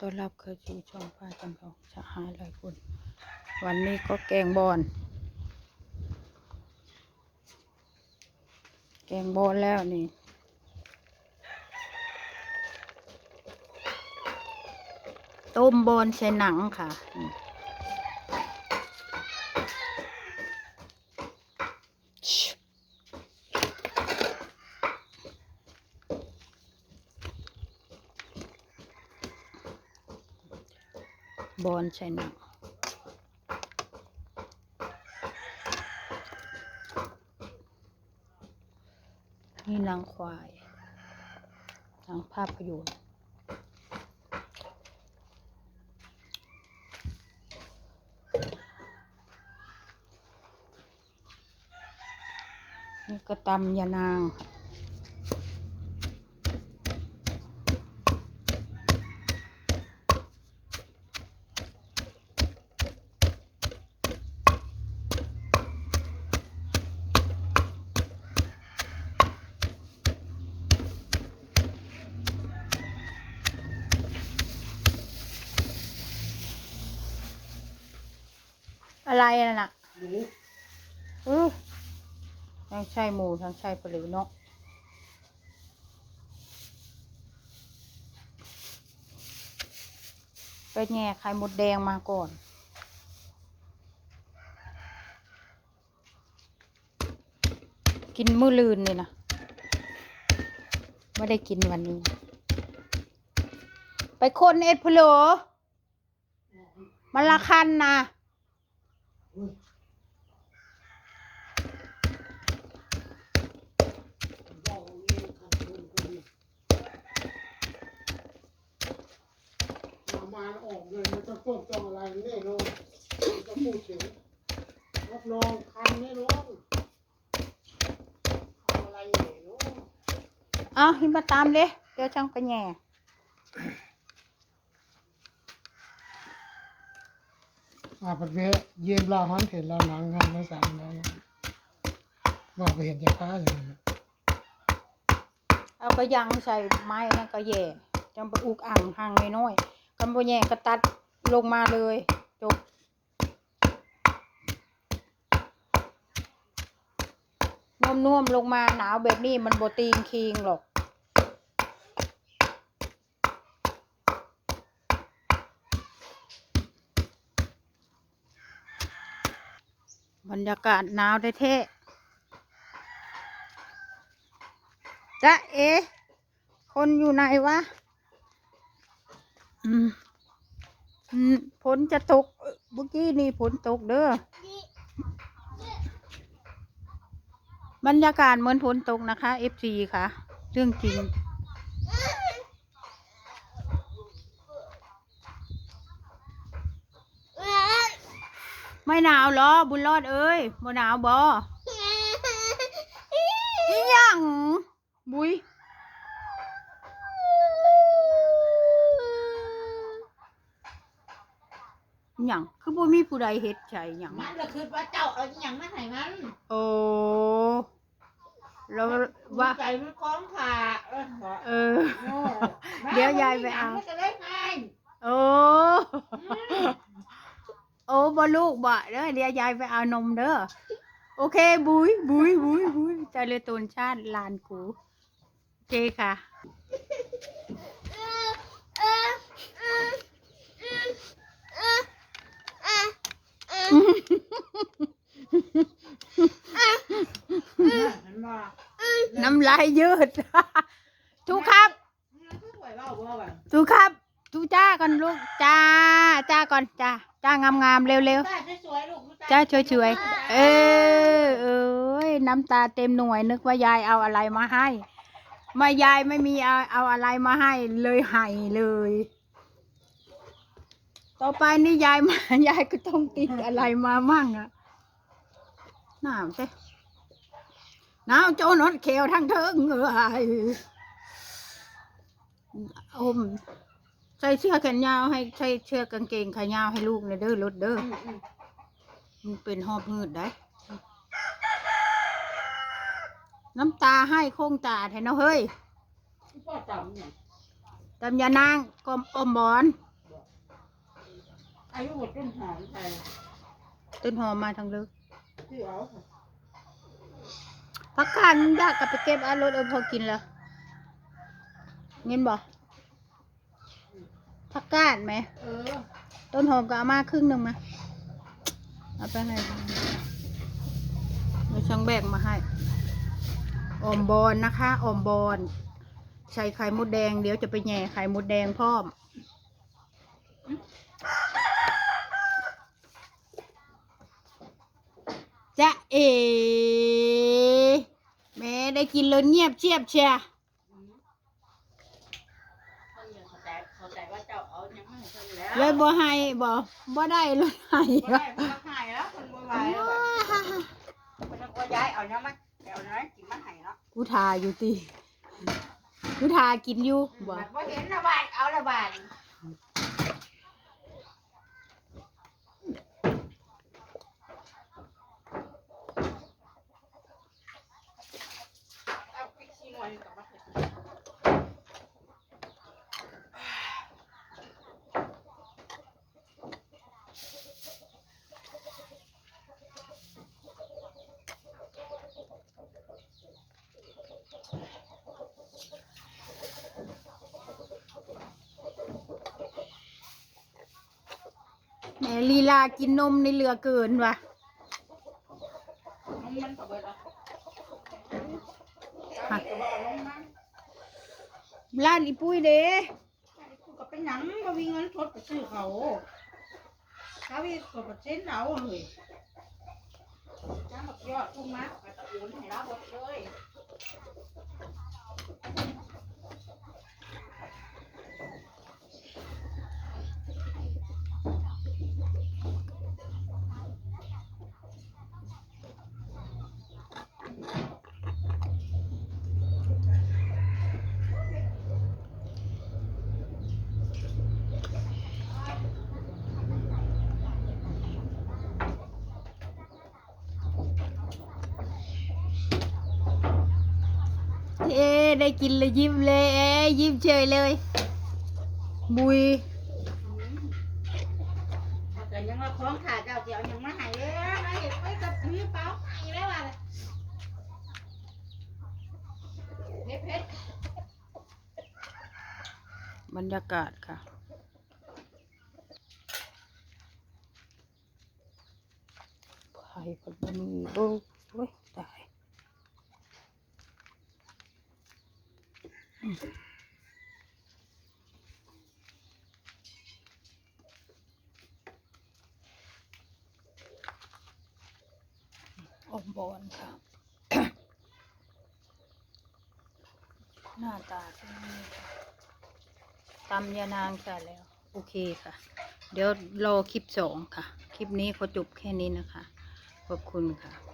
ต้อนรับเข้าสู่ช่องป้าจำลองชะหายหลายคน วันนี้ก็แกงบอลแกงบอลแล้วนี่ต้มบอลใส่หนังค่ะชิ บอลใส่หนังนี่นางควายนางภาพยนตร์นี่ก็ตำยานาง อะไรน่ะน่ะเออทั้งใช่หมูทั้งใช่ปลาหรือเนาะไปแง่ไข่มดแดงมาก่อนกินมื้อลืนนี่นะไม่ได้กินวันนี้ ไปคนเอ็ดพะโลมันละคันนะ ประมาณออกเลยมันจะพวกต้องอะไรแน่นอนจะพูดถึงรับรองคันแน่นอนเอาอะไรแน่นอนเอาหิมาตามเลยเดี๋ยวช่างไปแง่อาปัดเวะเยี่ยมลาฮันเห็นเราหนังงานมาสั่งแล้วว่าไปเห็นจะค้าอย่างนี้เอาไปยังใส่ไม้นั่นก็แย่จังไปอุกอ่างห่างน้อย ๆกันบ่แย่ก็ตัดลงมาเลยจบน่มๆลงมาหนาวแบบนี้มันโบตีงคิงหรอกบรรยากาศหนาวแท้ๆจ๊ะเอ คนอยู่ไหนวะ ฝนจะตกเมื่อกี้นี่ฝนตกเด้อบรรยากาศเหมือนฝนตกนะคะ FC ค่ะ เรื่องจริง ไม่หนาวหรอ บุญรอดเอ้ยบ่หนาวบ่อีหยังบุย หยังคือบ่มีผู้ใดเฮ็ดใจหยังมันก็คือว่าเจ้าเอาอหย่างมาให้มันโอ้แล้วว่า ใจมันคล้องขาเออเออเดี๋ยวยายไปเอา มันก็ได้ไงโอ้โอ้บ่ลูกบ่เด้อเดี๋ยวยายไปเอานมเด้อโอเค บุยบุยบุยบุยใจเลยตูนชาติลานกูโอเคค่ะมันบอก น้ำลายยืดทุกครับมันคือหวยเบาบ่แบบทุกครับทุกจ้าก่อนลูกจ้าจ้าก่อนจ้าจ้างามๆเร็วตาสวยๆลูกๆจ้าช่วยๆเออเอ้ยน้ำตาเต็มหน่วยนึกว่ายายเอาอะไรมาให้ มายายไม่มีเอาเอาอะไรมาให้เลยไห้เลย ต่อไปนี่ยายมายายก็ต้องติดอะไรมามั่งอะหนาวใช่หนาวโจนอดเขวทั้งเทิงเอ้ยอมใส่เสื้อแขนยาวให้ใส่เสื้อกางเกงขายาวให้ลูกเลยเด้อรถเด้อมันเป็นหอบหืดได้น้ำตาให้โค้งตาแทนเนาะเฮ้ยพ่อจำเนี่ยตำยานางกอมอมบอน อายุหมดต้นหอมใส่ต้นหอมมาทางเลิกที่เอาพักการยากกับไปเก็บอารถเอาพอกินแล้วเงินบอกพักกาดไหม เออ ต้นหอมก็เอามาครึ่งหนึ่งมา เอาไปให้เราช่างแบกมาให้ออมบอลนะคะออมบอลใส่ไข่มดแดง เดี๋ยวจะไปแหย่ไข่มดแดงพร้อม จะเอแม่ได้กินเลยเงียบเชียบเชียคนยังเข้าใจเข้าใจว่าเจ้าเอายังไม่ให้เพิ่นแล้วเลยบ่ให้บ่บ่ได้เลยให้บ่ได้เพิ่นก็หายแล้วคนบ่ไหวแล้วเพิ่นก็ย้ายเอายังมาเอาน้อยกินมาให้เนาะกูทาอยู่ตีกูทากินอยู่บ่บัดบ่เห็นละบาดเอาละบาด พริกขี้หน่วยกลับมาเถอะแหม่ลีลากินนมในเรือเกินว่ะ นมมันก็เบิดแล้วเอาอีกก็บ่เอาลงมา ร้านอีปุ้ยเด้ก็เป็นหนังบ่มีเงินสดไปซื้อเขาเขามีกดเปอร์เซ็นต์เอาเลยจ้าบักยอดทุ่งมาก็ตะโอนให้เราหมดเลย เอ๊ ได้กินเลยยิ้มเลยเอ๊ยิ้มเฉยเลย บุยแต่ยังว่าของขาดเจ้าเดียวยังมาให้เลยมาเห็นไว้กับถือเปล่าให้แล้วว่าเลยเพชรบรรยากาศค่ะไข่กับบะหมี่โอ้โอ้ยตาย อมบอนค่ะ หน้าตาเป็นนี้ค่ะตำยานางใส่แล้ว โอเคค่ะ เดี๋ยวรอคลิปสองค่ะ คลิปนี้ขอจบแค่นี้นะคะ ขอบคุณค่ะ